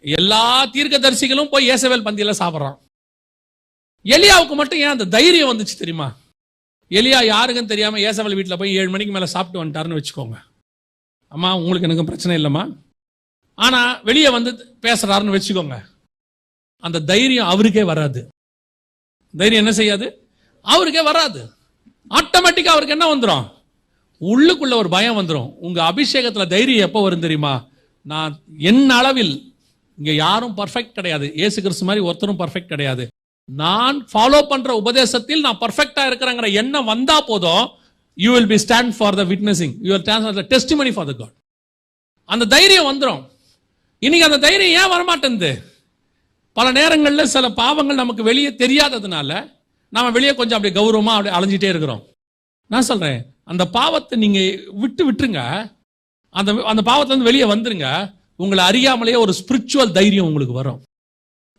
எல்லா தீர்க்கதரிசிகளும் போய் ஏசவேல் பந்தியில சாப்பிட்றான். எலியாவுக்கு மட்டும் ஏன் அந்த தைரியம் வந்துச்சு தெரியுமா? எலியா யாருக்குன்னு தெரியாம ஏசவேல் வீட்டில் போய் ஏழு மணிக்கு மேலே சாப்பிட்டு வந்துட்டாருன்னு வச்சுக்கோங்க. அம்மா உங்களுக்கு எனக்கும் பிரச்சனை இல்லைம்மா. ஆனால் வெளியே வந்து பேசுறாருன்னு வச்சுக்கோங்க. அந்த தைரியம் அவருக்கே வராது. தைரியம் என்ன செய்யாது? அவருக்கே வராது. ஆட்டோமேட்டிக்காக அவருக்கு என்ன வந்துடும் உள்ளுக்குள்ள ஒரு பயம் வந்துடும் உங்க அபிஷேகத்துல தைரியம் எப்போ வரும் தெரியுமா? நான் என் அளவில் இங்கே யாரும் பர்ஃபெக்ட் கிடையாது. ஏசு கிறிஸ்து மாதிரி ஒருத்தரும் பர்ஃபெக்ட் கிடையாது. நான் ஃபாலோ பண்ற உபதேசத்தில் நான் பர்ஃபெக்டா இருக்கிறேங்கிற எண்ணம் வந்தா போதும். You will be stand for the witnessing you will stand for the for the God அந்த தைரியம் வந்துடும் இன்னைக்கு அந்த தைரியம் ஏன் வரமாட்டேங்குது? பல நேரங்களில் சில பாவங்கள் நமக்கு வெளியே தெரியாததுனால நாம வெளியே கொஞ்சம் அப்படியே கௌரவமா அப்படியே அலைஞ்சிட்டே இருக்கிறோம். நான் சொல்றேன் அந்த பாவத்தை நீங்க விட்டு விட்டுருங்க. அந்த அந்த பாவத்துலேருந்து வெளியே வந்துருங்க. உங்களை அறியாமலேயே ஒரு ஸ்பிரிச்சுவல் தைரியம் உங்களுக்கு வரும்.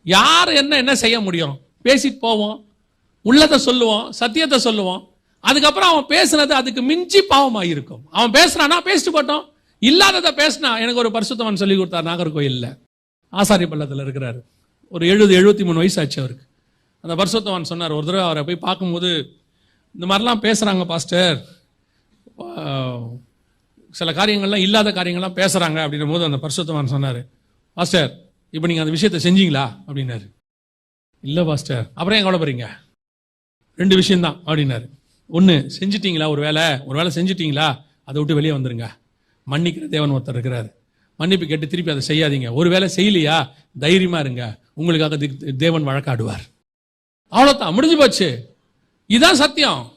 யார் என்ன என்ன செய்ய முடியும்? பேசிட்டு போவோம். உள்ளதை சொல்லுவோம். சத்தியத்தை சொல்லுவோம். அதுக்கப்புறம் அவன் பேசுனது அதுக்கு மிஞ்சி பாவமாக இருக்கும் அவன் பேசுறானா பேசிட்டு போட்டோம். இல்லாததை பேசினா எனக்கு ஒரு பரிசுத்தவன் சொல்லி கொடுத்தார். நாகர்கோயிலில். ஆசாரி பள்ளத்தில் இருக்கிறாரு. ஒரு எழுபது எழுபத்தி மூணு வயசு ஆச்சு அவருக்கு. அந்த பரிசுத்தவன் சொன்னார் ஒரு தடவை அவரை போய் பார்க்கும்போது இந்த மாதிரிலாம் பேசுகிறாங்க பாஸ்டர். சில காரியங்கள்லாம் இல்லாத காரியங்கள்லாம் பேசுகிறாங்க அப்படின்ற போது அந்த பரிசுத்தவான் சொன்னார் மாஸ்டர் இப்போ நீங்கள் அந்த விஷயத்தை செஞ்சீங்களா? அப்படின்னாரு. இல்லை மாஸ்டர். அப்புறம் ஏன் கவலைப்படுறீங்க? ரெண்டு விஷயம்தான் அப்படின்னாரு. ஒன்று செஞ்சிட்டிங்களா ஒரு வேலை ஒரு வேலை செஞ்சிட்டிங்களா? அதை விட்டு வெளியே வந்துருங்க. மன்னிக்கிற தேவன் ஒருத்தர் இருக்கிறாரு. மன்னிப்பு கேட்டு திருப்பி அதை செய்யாதீங்க. ஒரு வேலை செய்யலையா? தைரியமாக இருங்க. உங்களுக்காக தி- தேவன் வழக்காடுவார். அவ்வளோதான் முடிஞ்சு போச்சு. இதுதான் சத்தியம்.